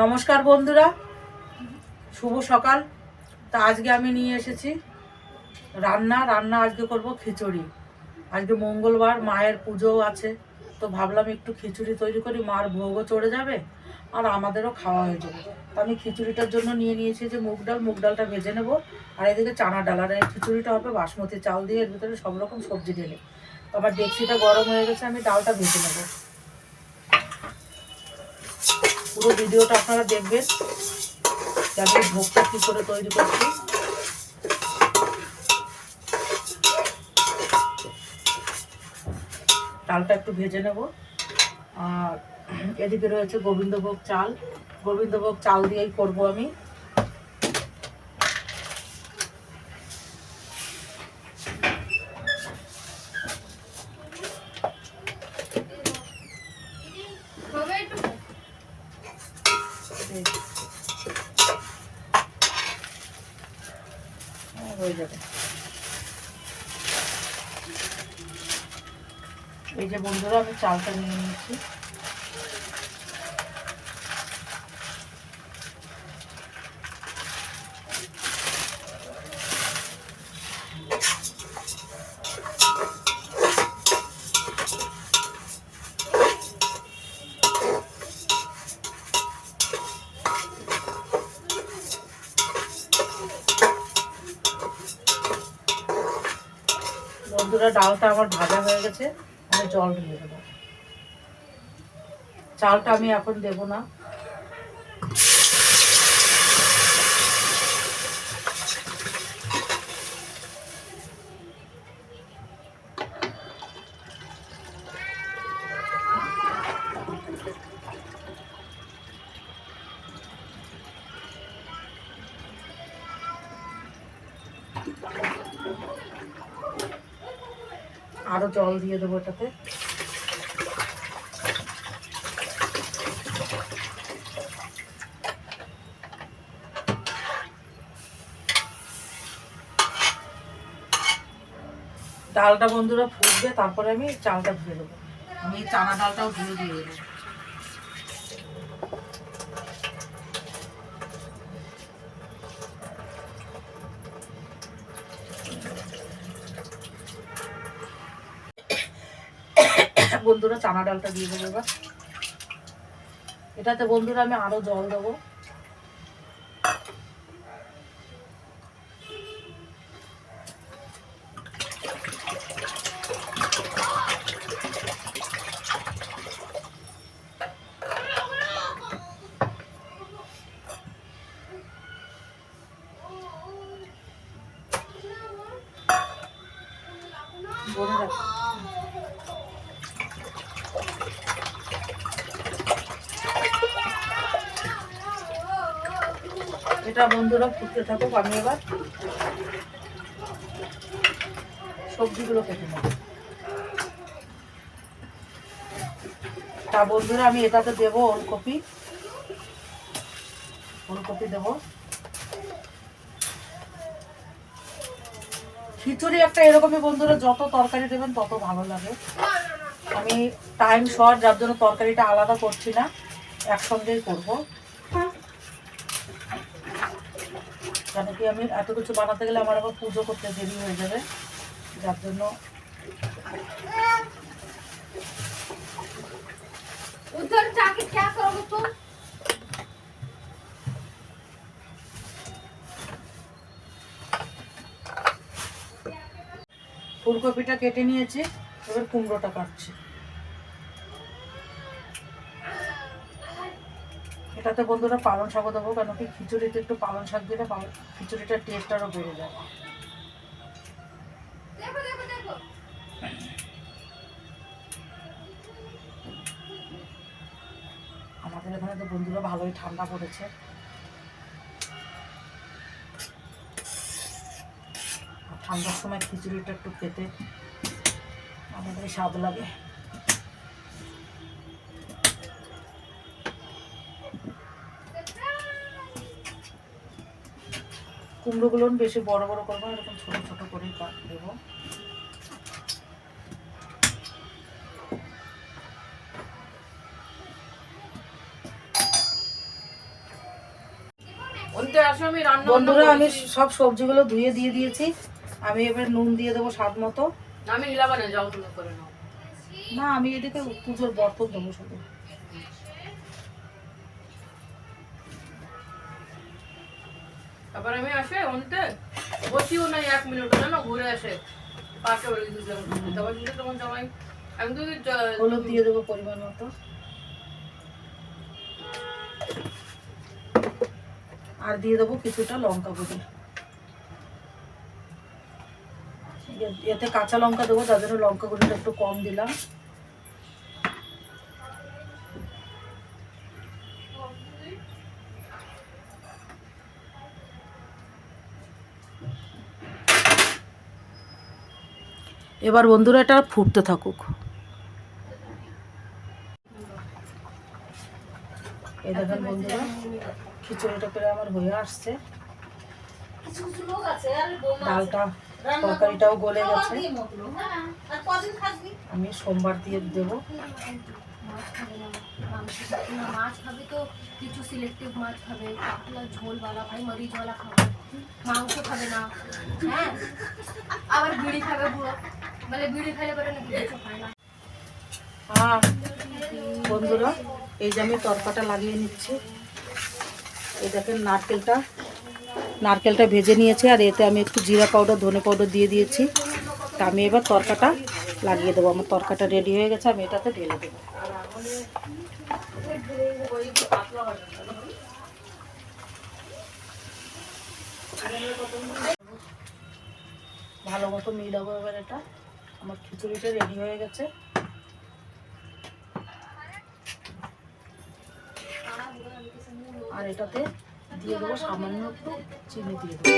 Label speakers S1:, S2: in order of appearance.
S1: নমস্কার বন্ধুরা, শুভ সকাল। তা আজকে আমি নিয়ে এসেছি রান্না। রান্না আজকে করব খিচুড়ি। আজকে মঙ্গলবার, মায়ের পুজোও আছে, তো ভাবলাম একটু খিচুড়ি তৈরি করি। মার ভোগও চড়ে যাবে আর আমাদেরও খাওয়া হয়ে যাবে। তো আমি খিচুড়িটার জন্য নিয়ে নিয়েছি যে মুগ ডাল। মুগ ডালটা ভেজে নেব আর এদিকে চানা ডাল। আর খিচুড়িটা হবে বাসমতি চাল দিয়ে, এর ভিতরে সব রকম সবজি ঢেলে। তো আমার ডেক্সিটা গরম হয়ে গেছে, আমি ডালটা ভেজে নেব। পুরো ভিডিওটা আপনারা দেখবেন। যে আমি ভোগটা কী করে তৈরি করছি। চালটা একটু ভেজে নেব। আর এদিকে রয়েছে গোবিন্দভোগ চাল। গোবিন্দভোগ চাল দিয়েই করব আমি। যাবে। এই যে বন্ধুরা আমি চালটা নিয়ে নিয়েছি বন্ধুরা ডালটা আমার ভাজা হয়ে গেছে, আমি জল ঢেলে দেবো। চালটা আমি এখন দেবো না। আরও জল দিয়ে দেবো এটাতে। ডালটা বন্ধুরা ফুটবে, তারপরে আমি চালটা ধুয়ে দেবো। আমি চানা ডালটাও ধুয়ে দিয়ে দেবো। বন্ধুরা চানা ডালটা দিয়ে দেবো এবার। এটাতে বন্ধুরা আমি আরও জল দেবো। এটা বন্ধুরা ফুটতে থাকুক, আমি এবার সবজিগুলো কেটে নেব। তা বন্ধুরা, আমি এটাতে দেবো ওলকপি। ওলকপি দেবো। খিচুড়ি একটা এরকমই বন্ধুরা, যত তরকারি দেবেন তত ভালো লাগে। আমি টাইম শর্ট যার জন্য তরকারিটা আলাদা করছি না, একসঙ্গেই করব। কেন কি আমি এত কিছু বানাতে গেলে আমার আবার পুজো করতে দেরি হয়ে যাবে যার জন্য
S2: उधर जाके क्या करोगे तुम
S1: ফুলকপিটা কেটে নিয়েছি এবার কুমড়োটা কাটছি এটাতে বন্ধুরা পালন শাকও দেবো কেন কি খিচুড়িতে একটু পালন শাক দিলে পালন খিচুড়িটার টেস্ট আরও বেড়ে যায়। আমাদের এখানে তো বন্ধুরা ভালোই ঠান্ডা পড়েছে। ঠান্ডার সময় খিচুড়িটা একটু খেতে আমাদের স্বাদ লাগে। কুমড়োগুলো বেশি বড় বড় করব এরকম ছোট ছোট করেই দেবো।
S3: আমি
S1: বন্ধুরা আমি সব সবজিগুলো ধুয়ে দিয়ে দিয়েছি। আমি এবার নুন দিয়ে দেবো স্বাদ মতো।
S3: আমি হিলাবা না যাও তুমি করে নাও।
S1: না আমি এদিকে পুজোর বর্তন দেবো শুধু।
S3: তারপর আমি আসে অন্তে বসিও এক মিনিট না ঘুরে আসে পাশে বাড়ি দিলাম তারপর যদি তখন জামাই আমি তো জ-
S1: হলুদ দিয়ে দেবো পরিমাণ মতো। আর দিয়ে দেবো কিছুটা লঙ্কা গুঁড়ি। এতে কাঁচা লঙ্কা দেবো তার জন্য লঙ্কা গুঁড়িটা একটু কম দিলাম। এবার বন্ধুরা এটা ফুটতে থাকুক। বন্ধুরা, খিচুড়িটা আমার হয়ে আসছে। ডালটা, তরকারিটাও গলে গেছে। আমি সোমবার দিয়ে দেব।
S2: মাছ খাবে তো কিছু সিলেক্টিভ মাছ খাবে ভাই খাবে মাংস খাবে না। হ্যাঁ আবার বিড়ি খাবে বিড়ি
S1: হ্যাঁ বন্ধুরা, এই যে আমি তরকাটা লাগিয়ে নিচ্ছি। এই দেখেন নারকেলটা নারকেলটা ভেজে নিয়েছি আর এতে আমি একটু জিরা পাউডার, ধনে পাউডার দিয়ে দিয়েছি। তা আমি এবার তরকাটা লাগিয়ে দেবো। আমার তরকাটা রেডি হয়ে গেছে, আমি এটাতে ঢেলে দেবো। ভালো মতো মিলাবো এবার এটা। আমার খিচুড়িটা রেডি হয়ে গেছে। আর এটাতে দিয়ে দেবো সামান্য একটু চিনি দিয়ে দেবো।